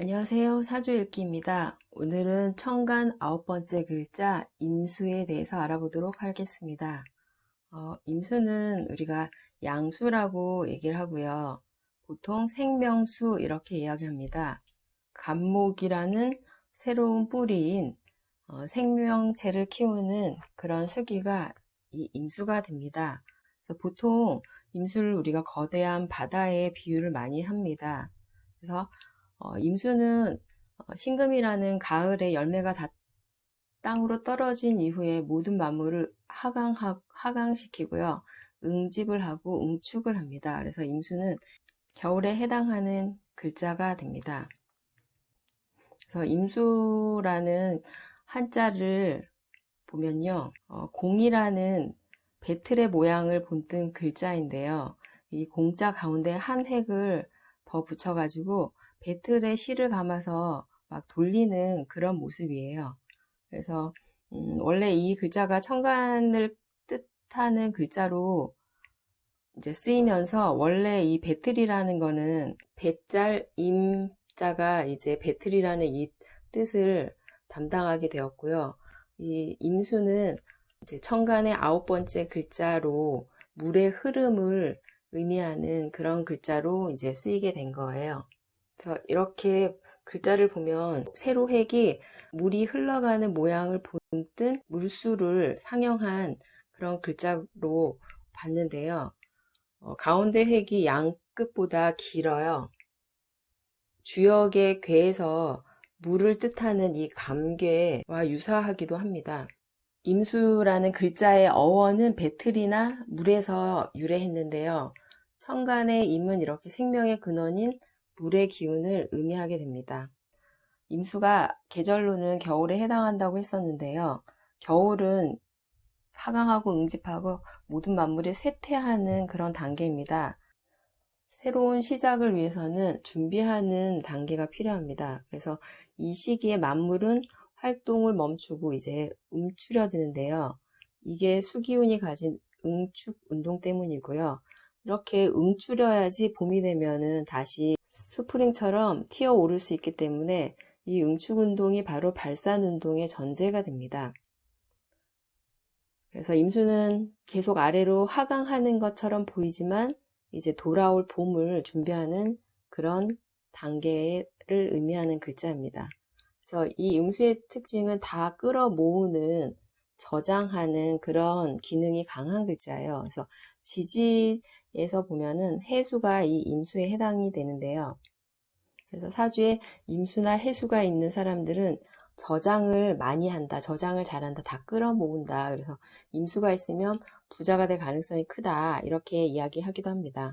안녕하세요. 사주 읽기입니다. 오늘은 천간 아홉 번째 글자 임수에 대해서 알아보도록 하겠습니다. 어, 임수는 우리가 양수라고 얘기를 하고요. 보통 생명수 이렇게 이야기합니다. 간목이라는 새로운 뿌리인 어, 생명체를 키우는 그런 수기가 이 임수가 됩니다. 그래서 보통 임수를 우리가 거대한 바다에 비유를 많이 합니다. 그래서 어, 임수는 어, 신금이라는 가을에 열매가 다 땅으로 떨어진 이후에 모든 만물을 하강, 하강시키고요. 응집을 하고 응축을 합니다. 그래서 임수는 겨울에 해당하는 글자가 됩니다. 그래서 임수라는 한자를 보면요. 어, 공이라는 배틀의 모양을 본뜬 글자인데요. 이 공자 가운데 한 획을 더 붙여가지고 배틀에 실을 감아서 막 돌리는 그런 모습이에요. 그래서 음, 원래 이 글자가 천간을 뜻하는 글자로 이제 쓰이면서 원래 이 배틀이라는 거는 배짤 임자가 이제 배틀이라는 이 뜻을 담당하게 되었고요. 이 임수는 이제 천간의 아홉 번째 글자로 물의 흐름을 의미하는 그런 글자로 이제 쓰이게 된 거예요. 그래서 이렇게 글자를 보면 세로 획이 물이 흘러가는 모양을 본뜬 물수를 상영한 그런 글자로 봤는데요. 어, 가운데 획이 양끝보다 길어요. 주역의 괴에서 물을 뜻하는 이 감괴와 유사하기도 합니다. 임수라는 글자의 어원은 배틀이나 물에서 유래했는데요. 천간의 임은 이렇게 생명의 근원인 물의 기운을 의미하게 됩니다. 임수가 계절로는 겨울에 해당한다고 했었는데요. 겨울은 하강하고 응집하고 모든 만물이 쇠퇴하는 그런 단계입니다. 새로운 시작을 위해서는 준비하는 단계가 필요합니다. 그래서 이 시기에 만물은 활동을 멈추고 이제 움츠려드는데요. 이게 수기운이 가진 응축 운동 때문이고요. 이렇게 응추려야지 봄이 되면은 다시 스프링처럼 튀어 오를 수 있기 때문에 이 응축 운동이 바로 발산 운동의 전제가 됩니다. 그래서 임수는 계속 아래로 하강하는 것처럼 보이지만 이제 돌아올 봄을 준비하는 그런 단계를 의미하는 글자입니다. 그래서 이 음수의 특징은 다 끌어 모으는 저장하는 그런 기능이 강한 글자예요. 그래서 지지 에서 보면은 해수가 이 임수에 해당이 되는데요. 그래서 사주에 임수나 해수가 있는 사람들은 저장을 많이 한다, 저장을 잘한다, 다 끌어모은다. 그래서 임수가 있으면 부자가 될 가능성이 크다. 이렇게 이야기하기도 합니다.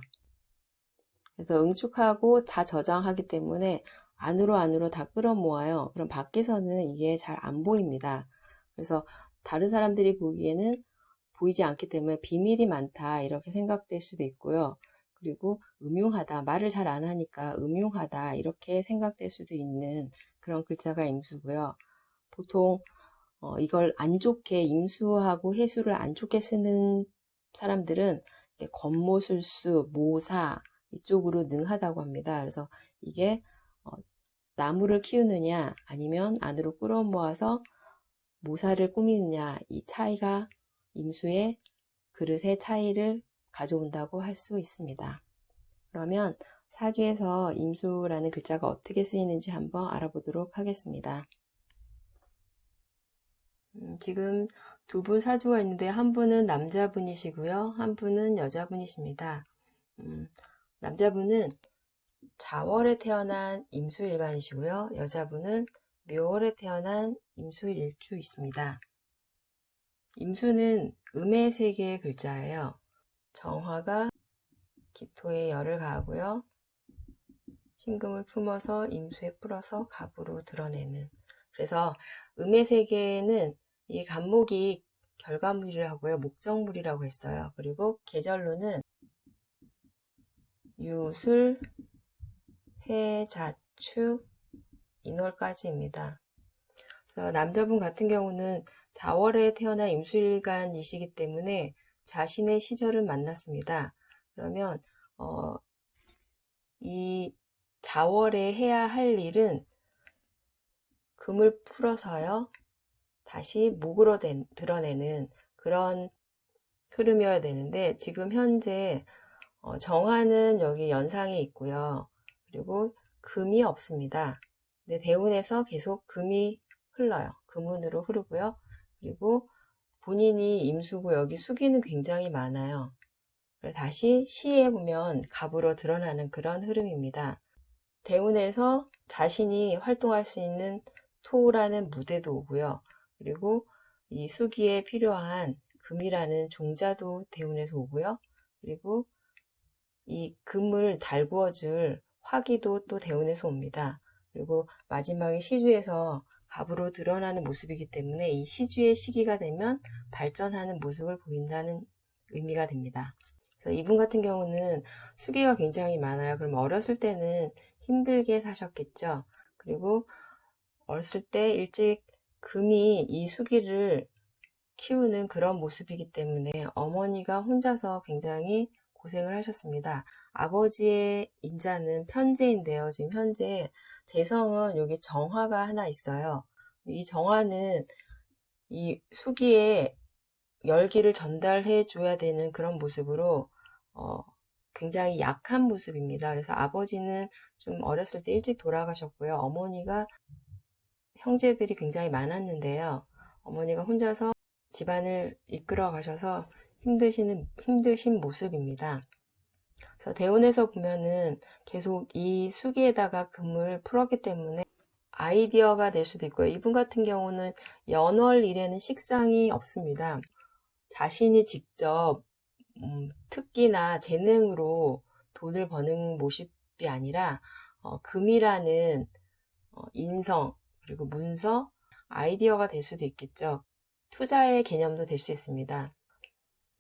그래서 응축하고 다 저장하기 때문에 안으로 안으로 다 끌어모아요. 그럼 밖에서는 이게 잘 안 보입니다. 그래서 다른 사람들이 보기에는 보이지 않기 때문에 비밀이 많다 이렇게 생각될 수도 있고요. 그리고 음흉하다 말을 잘 안 하니까 음흉하다 이렇게 생각될 수도 있는 그런 글자가 임수고요. 보통 어, 이걸 안 좋게 임수하고 해수를 안 좋게 쓰는 사람들은 겉모술수, 모사 이쪽으로 능하다고 합니다. 그래서 이게 어, 나무를 키우느냐 아니면 안으로 끌어모아서 모사를 꾸미느냐 이 차이가 임수의 그릇의 차이를 가져온다고 할 수 있습니다. 그러면 사주에서 임수라는 글자가 어떻게 쓰이는지 한번 알아보도록 하겠습니다. 음, 지금 두 분 사주가 있는데 한 분은 남자분이시고요. 한 분은 여자분이십니다. 음, 남자분은 자월에 태어난 임수일간이시고요. 여자분은 묘월에 태어난 임수일주 있습니다. 임수는 음의 세 개의 글자예요. 정화가 기토에 열을 가하고요. 신금을 품어서 임수에 풀어서 갑으로 드러내는. 그래서 음의 세계는 이 간목이 결과물이라고요. 목적물이라고 했어요. 그리고 계절로는 유술, 해, 자축, 인월까지입니다. 남자분 같은 경우는 자월에 태어난 임수일간이시기 때문에 자신의 시절을 만났습니다. 그러면 어, 이 자월에 해야 할 일은 금을 풀어서요. 다시 목으로 된- 드러내는 그런 흐름이어야 되는데 지금 현재 어, 정화는 여기 연상에 있고요. 그리고 금이 없습니다. 근데 대운에서 계속 금이 흘러요. 금운으로 흐르고요. 그리고 본인이 여기 수기는 굉장히 많아요. 다시 시에 보면 갑으로 드러나는 그런 흐름입니다. 대운에서 자신이 활동할 수 있는 토라는 무대도 오고요. 그리고 이 수기에 필요한 금이라는 종자도 대운에서 오고요. 그리고 이 금을 달구어줄 화기도 또 대운에서 옵니다. 그리고 마지막에 시주에서 갑으로 드러나는 모습이기 때문에 이 시주의 시기가 되면 발전하는 모습을 보인다는 의미가 됩니다. 그래서 이분 같은 경우는 수기가 굉장히 많아요. 그럼 어렸을 때는 힘들게 사셨겠죠. 그리고 어렸을 때 일찍 금이 이 수기를 키우는 그런 모습이기 때문에 어머니가 혼자서 굉장히 고생을 하셨습니다. 아버지의 인자는 편재인데요. 지금 현재 재성은 여기 정화가 하나 있어요. 이 정화는 이 수기에 열기를 전달해 줘야 되는 그런 모습으로 어, 굉장히 약한 모습입니다. 그래서 아버지는 좀 어렸을 때 일찍 돌아가셨고요. 어머니가 형제들이 굉장히 많았는데요. 어머니가 혼자서 집안을 이끌어 가셔서 힘드시는, 힘드신 모습입니다. 그래서 대운에서 보면은 계속 이 수기에다가 금을 풀었기 때문에 아이디어가 될 수도 있고요. 이분 같은 경우는 연월 일에는 식상이 없습니다. 자신이 직접 음, 특기나 재능으로 돈을 버는 모습이 아니라 어, 금이라는 어, 인성 그리고 문서 아이디어가 될 수도 있겠죠. 투자의 개념도 될 수 있습니다.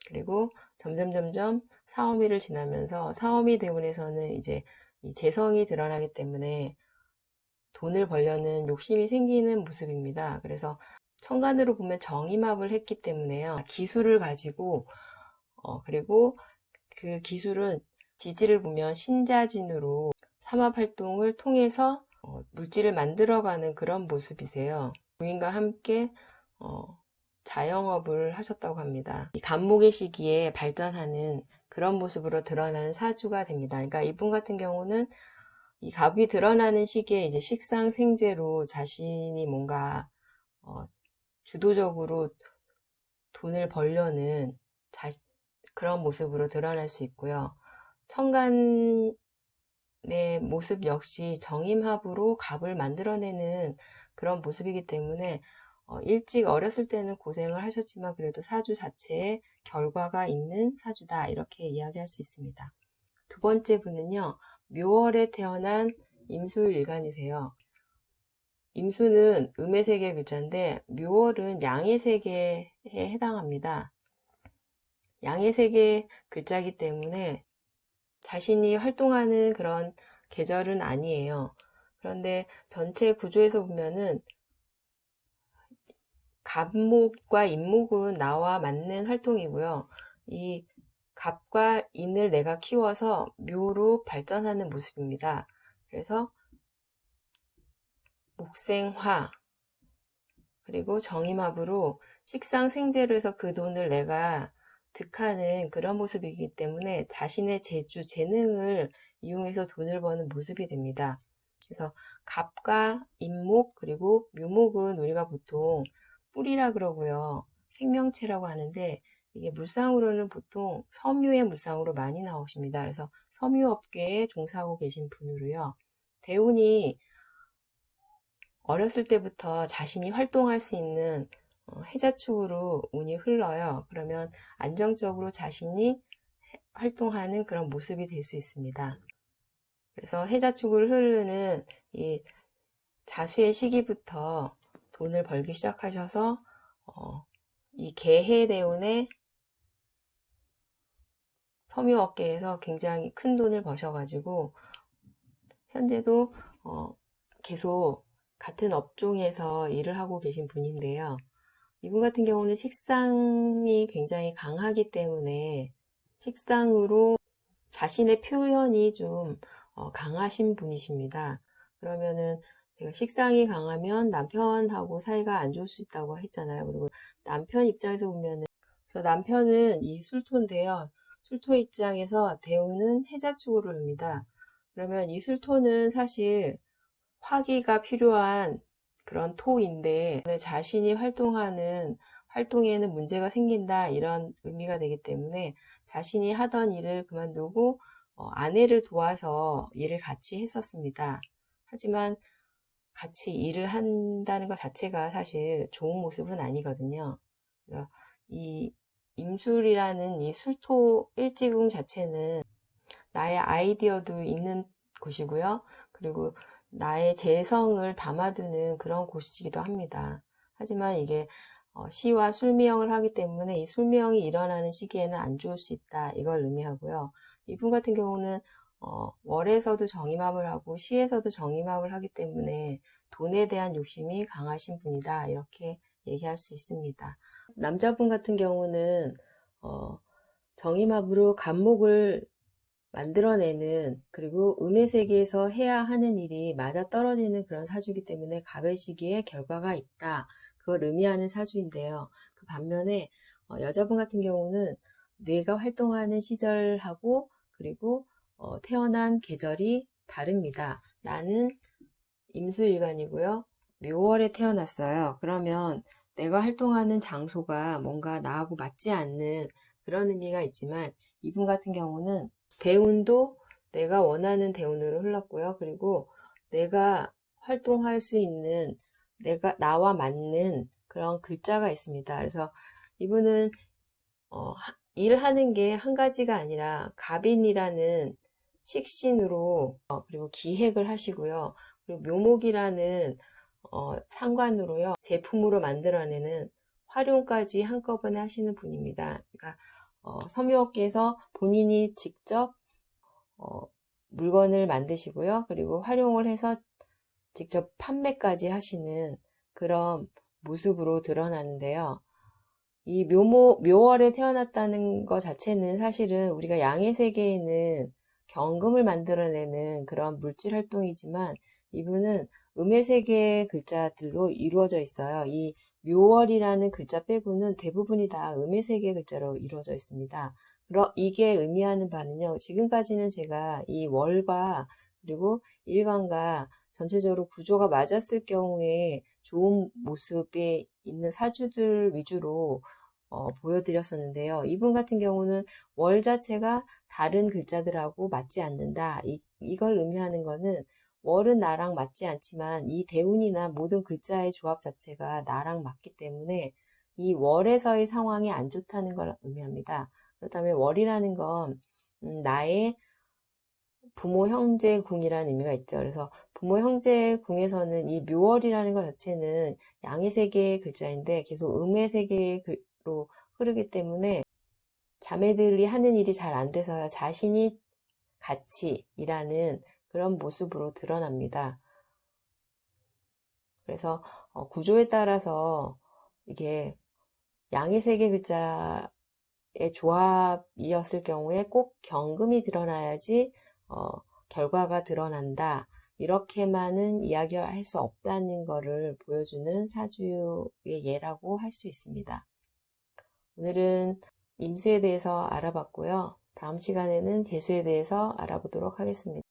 그리고 점점 점점 사오미를 지나면서 사오미 대운에서는 이제 이 재성이 드러나기 때문에 돈을 벌려는 욕심이 생기는 모습입니다. 그래서 천간으로 보면 정임합을 했기 때문에요. 기술을 가지고 어, 그리고 그 기술은 지지를 보면 신자진으로 삼합 활동을 통해서 어, 물질을 만들어가는 그런 모습이세요. 부인과 함께 어, 자영업을 하셨다고 합니다. 이 간목의 시기에 발전하는 그런 모습으로 드러나는 사주가 됩니다. 그러니까 이분 같은 경우는 이 갑이 드러나는 시기에 이제 식상 생재로 자신이 뭔가 어, 주도적으로 돈을 벌려는 자, 그런 모습으로 드러날 수 있고요. 천간의 모습 역시 정임합으로 갑을 만들어내는 그런 모습이기 때문에 어, 일찍 어렸을 때는 고생을 하셨지만 그래도 사주 자체에 결과가 있는 사주다 이렇게 이야기할 수 있습니다. 두 번째 분은요. 묘월에 태어난 임수일간이세요. 임수는 음의 세계 글자인데 묘월은 양의 세계에 해당합니다. 양의 세계 글자이기 때문에 자신이 활동하는 그런 계절은 아니에요. 그런데 전체 구조에서 보면은 갑목과 임목은 나와 맞는 활동이고요. 이 갑과 인을 내가 키워서 묘로 발전하는 모습입니다. 그래서 목생화 그리고 정임합으로 식상 생재로 해서 그 돈을 내가 득하는 그런 모습이기 때문에 자신의 재주, 재능을 이용해서 돈을 버는 모습이 됩니다. 그래서 갑과 임목 그리고 묘목은 우리가 보통 뿌리라 그러고요. 생명체라고 하는데 이게 물상으로는 보통 섬유의 물상으로 많이 나오십니다. 그래서 섬유업계에 종사하고 계신 분으로요. 대운이 어렸을 때부터 자신이 활동할 수 있는 어, 해자축으로 운이 흘러요. 그러면 안정적으로 자신이 활동하는 그런 모습이 될 수 있습니다. 그래서 해자축을 흐르는 이 자수의 시기부터 돈을 벌기 시작하셔서 어, 이 개해대운의 섬유업계에서 굉장히 큰 돈을 버셔가지고 현재도 어, 계속 같은 업종에서 일을 하고 계신 분인데요. 이분 같은 경우는 식상이 굉장히 강하기 때문에 식상으로 자신의 표현이 좀 어, 강하신 분이십니다. 그러면은 제가 식상이 강하면 남편하고 사이가 안 좋을 수 있다고 했잖아요. 그리고 남편 입장에서 보면은 그래서 남편은 이 술토인데요. 술토 입장에서 대우는 해자 축으로 옵니다. 그러면 이 술토는 사실 화기가 필요한 그런 토인데 자신이 활동하는 활동에는 문제가 생긴다 이런 의미가 되기 때문에 자신이 하던 일을 그만두고 어, 아내를 도와서 일을 같이 했었습니다. 하지만 같이 일을 한다는 것 자체가 사실 좋은 모습은 아니거든요. 이 임술이라는 이 술토 일지궁 자체는 나의 아이디어도 있는 곳이고요. 그리고 나의 재성을 담아두는 그런 곳이기도 합니다. 하지만 이게 어, 시와 술미형을 하기 때문에 이 술미형이 일어나는 시기에는 안 좋을 수 있다. 이걸 의미하고요. 이분 같은 경우는 어, 월에서도 정임합을 하고 시에서도 정임합을 하기 때문에 돈에 대한 욕심이 강하신 분이다. 이렇게 얘기할 수 있습니다. 남자분 같은 경우는 어, 정임합으로 간목을 만들어내는 그리고 음의 세계에서 해야 하는 일이 맞아 떨어지는 그런 사주이기 때문에 갑의 시기에 결과가 있다. 그걸 의미하는 사주인데요. 그 반면에 어, 여자분 같은 경우는 뇌가 활동하는 시절하고 그리고 어, 태어난 계절이 다릅니다. 나는 임수일간이고요. 묘월에 태어났어요. 그러면 내가 활동하는 장소가 뭔가 나하고 맞지 않는 그런 의미가 있지만 이분 같은 경우는 대운도 내가 원하는 대운으로 흘렀고요. 그리고 내가 활동할 수 있는 내가 나와 맞는 그런 글자가 있습니다. 그래서 이분은 어, 하- 일하는 게 한 가지가 아니라 갑인이라는 식신으로 어, 그리고 기획을 하시고요. 그리고 묘목이라는 어, 상관으로요. 제품으로 만들어내는 활용까지 한꺼번에 하시는 분입니다. 그러니까 어, 섬유업계에서 본인이 직접 어, 물건을 만드시고요. 그리고 활용을 해서 직접 판매까지 하시는 그런 모습으로 드러나는데요. 이 묘모, 묘월에 태어났다는 것 자체는 사실은 우리가 양의 세계에는 경금을 만들어내는 그런 물질 활동이지만 이분은 음의 세계의 글자들로 이루어져 있어요. 이 묘월이라는 글자 빼고는 대부분이 다 음의 세계 글자로 이루어져 있습니다. 그러, 이게 의미하는 바는요, 지금까지는 제가 이 월과 그리고 일간과 전체적으로 구조가 맞았을 경우에 좋은 모습에 있는 사주들 위주로 어, 보여드렸었는데요. 이분 같은 경우는 월 자체가 다른 글자들하고 맞지 않는다. 이, 이걸 의미하는 거는 월은 나랑 맞지 않지만 이 대운이나 모든 글자의 조합 자체가 나랑 맞기 때문에 이 월에서의 상황이 안 좋다는 걸 의미합니다. 그렇다면 월이라는 건 음, 나의 부모 형제 궁이라는 의미가 있죠. 그래서 부모 형제 궁에서는 이 묘월이라는 것 자체는 양의 세계의 글자인데 계속 음의 세계로 흐르기 때문에 자매들이 하는 일이 잘 안 돼서요. 자신이 같이 일하는 그런 모습으로 드러납니다. 그래서 어, 구조에 따라서 이게 양의 세계 글자의 조합이었을 경우에 꼭 경금이 드러나야지 어, 결과가 드러난다. 이렇게만은 이야기할 수 없다는 것을 보여주는 사주의 예라고 할 수 있습니다. 오늘은 임수에 대해서 알아봤고요. 다음 시간에는 재수에 대해서 알아보도록 하겠습니다.